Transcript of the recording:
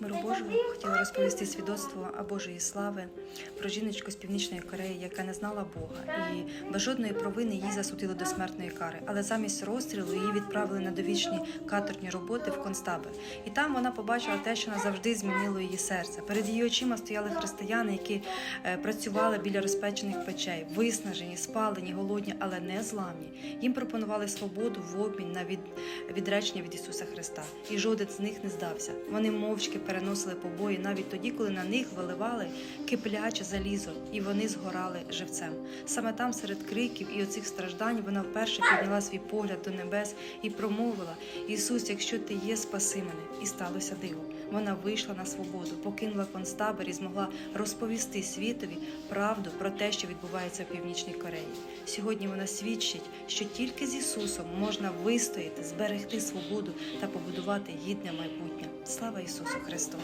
Миру Божого хотіла розповісти свідоцтво Божої слави про жіночку з північної Кореї, яка не знала Бога, і без жодної провини її засудили до смертної кари. Але замість розстрілу її відправили на довічні каторжні роботи в концтабір. І там вона побачила те, що назавжди змінило її серце. Перед її очима стояли християни, які е, працювали біля розпечених печей, виснажені, спалені, голодні, але не зламні. Їм пропонували свободу в обмін на від... відречення від Ісуса Христа. І жоден з них не здався. Вони мовчки переносили побої навіть тоді, коли на них виливали кипляче залізо, і вони згорали живцем. Саме там, серед криків і оцих страждань, вона вперше підняла свій погляд до небес і промовила: Ісус, якщо ти є, спаси мене, і сталося диво. Вона вийшла на свободу, покинула концтабір і змогла розповісти світові правду про те, що відбувається в Північній Кореї. Сьогодні вона свідчить, що тільки з Ісусом можна вистояти, зберегти свободу та побудувати гідне майбутнє. Слава Ісусу Христу! esto.